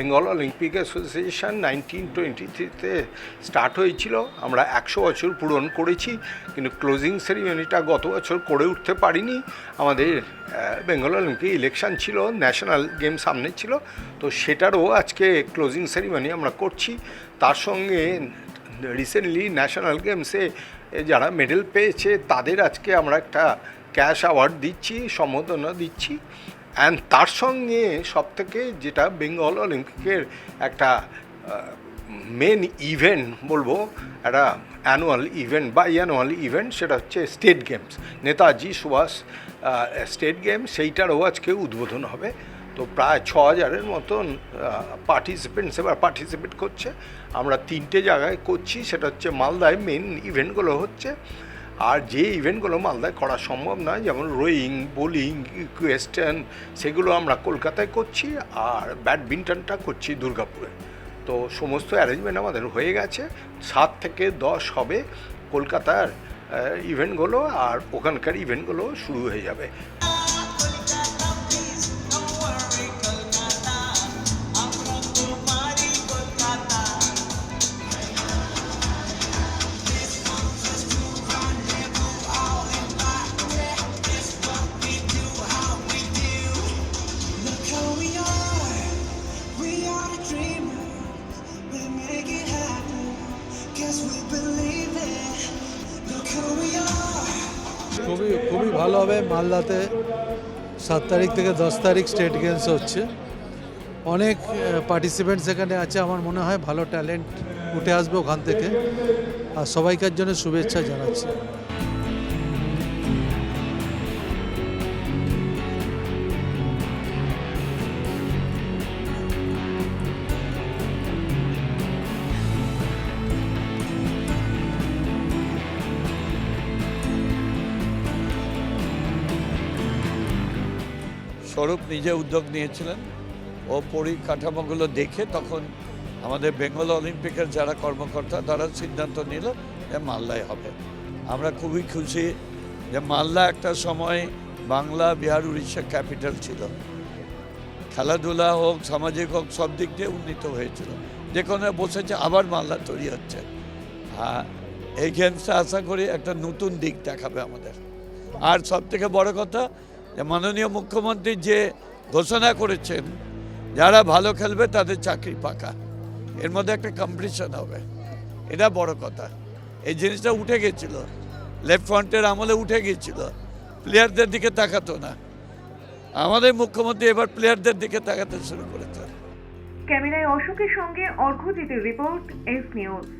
Bengal Olympic Association nineteen twenty থ্রিতে start হয়েছিল। আমরা একশো বছর পূরণ করেছি, কিন্তু ক্লোজিং সেরিমনিটা গত বছর করে উঠতে পারিনি। আমাদের বেঙ্গল অলিম্পিক ইলেকশন ছিল, ন্যাশনাল গেম সামনে ছিল, তো সেটারও আজকে ক্লোজিং সেরিমনি আমরা করছি। তার সঙ্গে রিসেন্টলি ন্যাশনাল গেমসে যারা মেডেল পেয়েছে, তাদের আজকে আমরা একটা ক্যাশ অ্যাওয়ার্ড দিচ্ছি, সম্বোধনা দিচ্ছি। অ্যান্ড তার সঙ্গে সবথেকে যেটা বেঙ্গল অলিম্পিকের একটা মেন ইভেন্ট বলব, একটা অ্যানুয়াল ইভেন্ট বা অ্যানুয়াল ইভেন্ট সেটা হচ্ছে state games Netaji Subhash state game সেইটারও আজকে উদ্বোধন হবে। তো প্রায় ছ হাজারের মতন পার্টিসিপেন্টস এবার পার্টিসিপেট করছে। আমরা তিনটে জায়গায় করছি, সেটা হচ্ছে মালদায় মেন ইভেন্টগুলো হচ্ছে। আর যে ইভেন্টগুলো মালদায় করা সম্ভব নয়, যেমন রোয়িং বোলিং কোয়েস্টার্ন সেগুলো আমরা কলকাতায় করছি আর ব্যাডমিন্টনটা করছি দুর্গাপুরে। তো সমস্ত অ্যারেঞ্জমেন্ট আমাদের হয়ে গেছে। সাত থেকে দশ হবে কলকাতার ইভেন্টগুলো আর ওখানকার ইভেন্টগুলো শুরু হয়ে যাবে। খুবই খুবই ভালো হবে। মালদাতে সাত তারিখ থেকে দশ তারিখ স্টেট গেমস হচ্ছে। অনেক পার্টিসিপেন্টস এখানে আছে। আমার মনে হয় ভালো ট্যালেন্ট উঠে আসবে ওখান থেকে। আর সবাইকার জন্য শুভেচ্ছা জানাচ্ছি। স্বরূপ নিজে উদ্যোগ নিয়েছিলেন। ও পরিকাঠামোগুলো দেখে তখন আমাদের বেঙ্গল অলিম্পিকের যারা কর্মকর্তা, তারা সিদ্ধান্ত নিল যে মালদায় হবে। আমরা খুবই খুশি যে মালদা একটা সময় বাংলা, বিহার, উড়িষ্যা ক্যাপিটাল ছিল। খেলাধুলা হোক, সামাজিক হোক, সব দিক দিয়ে উন্নীত হয়েছিল। যে কোনো বসেছে, আবার মালদা তৈরি হচ্ছে। আর এই গেমসটা আশা করি একটা নতুন দিক দেখাবে আমাদের। আর সব থেকে বড় কথা মাননীয় মুখ্যমন্ত্রী যে ঘোষণা করেছেন, যারা ভালো খেলবে তাদের চাকরি পাকা। এর মধ্যে একটা কম্পিটিশন হবে। এটা বড় কথা। এই জিনিসটা উঠে গেছিল। লেফট ফ্রন্টের আমলে উঠে গেছিল। প্লেয়ারদের দিকে তাকাতো না। আমাদের মুখ্যমন্ত্রী এবার প্লেয়ারদের দিকে তাকাতে শুরু করেছে। ক্যামেরায় অশোকের সঙ্গে অর্ঘ্যজিতের রিপোর্ট এস নিউজ